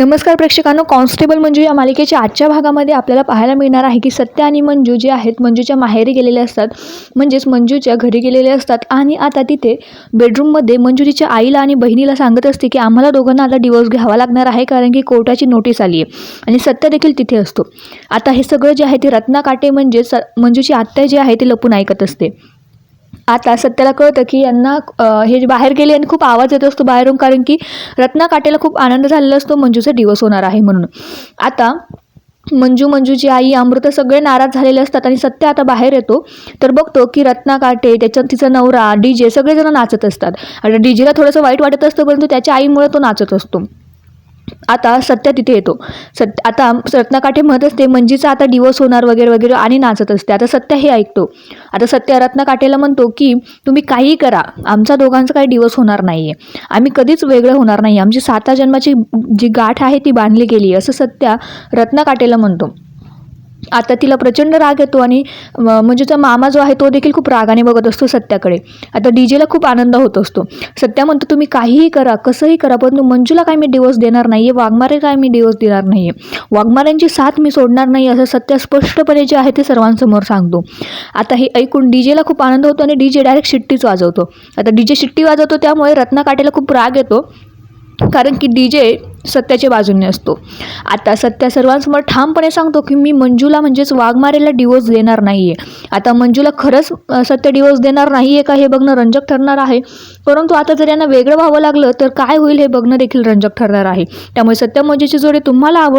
नमस्कार प्रेक्षकांनो कॉन्स्टेबल मंजू या मालिकेच्या आजच्या भागामध्ये आपल्याला पाहायला मिळणार आहे की सत्य आणि मंजू जे आहेत मंजूच्या माहेरी गेलेले असतात. म्हणजेच मंजूच्या घरी गेलेले असतात आणि आता तिथे बेडरूममध्ये मंजू तिच्या आईला आणि बहिणीला सांगत असते की आम्हाला दोघांना आता डिवोर्स घ्यावा लागणार आहे कारण की कोर्टाची नोटीस आली आहे आणि सत्य देखील तिथे असतो. आता हे सगळं जे आहे ते रत्ना काटे मंजूची आत्या जी आहे ती लपून ऐकत असते. आता सत्याला कळतं की यांना हे जे बाहेर गेले आणि खूप आवाज येत असतो बाहेरून कारण की रत्ना काटेला खूप आनंद झालेला असतो मंजूचा दिवस होणार आहे म्हणून. आता मंजू मंजूची आई अमृत सगळे नाराज झालेले असतात आणि सत्य आता बाहेर येतो तर बघतो की रत्ना काटे त्याच्या तिचा नवरा डी जे सगळेजण नाचत असतात. आणि डी जेला थोडंसं वाईट वाटत असतं परंतु त्याच्या आईमुळे तो नाचत असतो. आता सत्य तिथे येतो. सत्य आता रत्नाकाठे म्हणत असते मंजीचा आता डिवोर्स होणार वगैरे वगैरे आणि नाचत असते. आता सत्य हे ऐकतो. आता सत्य रत्नाकाठेला म्हणतो की तुम्ही काहीही करा. आमचा दोघांचा काही डिवोर्स होणार नाही आहे आम्ही कधीच वेगळं होणार नाही. आमची साता जन्माची जी गाठ आहे ती बांधली गेली असं सत्या रत्नाकाठेला म्हणतो. आता तिला प्रचंड राग येतो आणि म्हणजे मंजूचा मामा जो आहे तो देखील खूप रागाने बघत असतो सत्याकडे. आता डी जेला खूप आनंद होत असतो. सत्या म्हणतो तुम्ही काहीही करा कसंही करा परंतु मंजूला काय मी डिवोर्स देणार नाही आहे वाघमारे काय मी डिवोर्स देणार नाही आहे वाघमाऱ्यांची साथ मी सोडणार नाही असं सत्य स्पष्टपणे जे आहे ते सर्वांसमोर सांगतो. आता हे ऐकून डी जेला खूप आनंद होतो आणि डी जे डायरेक्ट शिट्टीच वाजवतो. आता डी जे शिट्टी वाजवतो त्यामुळे रत्नाकाठेला खूप राग येतो. कारण की डी जे सत्याच्या बाजूने असतो. आता सत्या सर्वांसमोर ठामपणे सांगतो की मी मंजूला म्हणजेच वाघमारेला डिवोर्स देणार नाही आहे आता मंजूला खरंच सत्य डिवोर्स देणार नाही आहे का हे बघणं रंजक ठरणार आहे. परंतु आता जर यांना वेगळं व्हावं लागलं तर काय होईल हे बघणं देखील रंजक ठरणार आहे. त्यामुळे सत्य मंजूची जोडी तुम्हाला आवड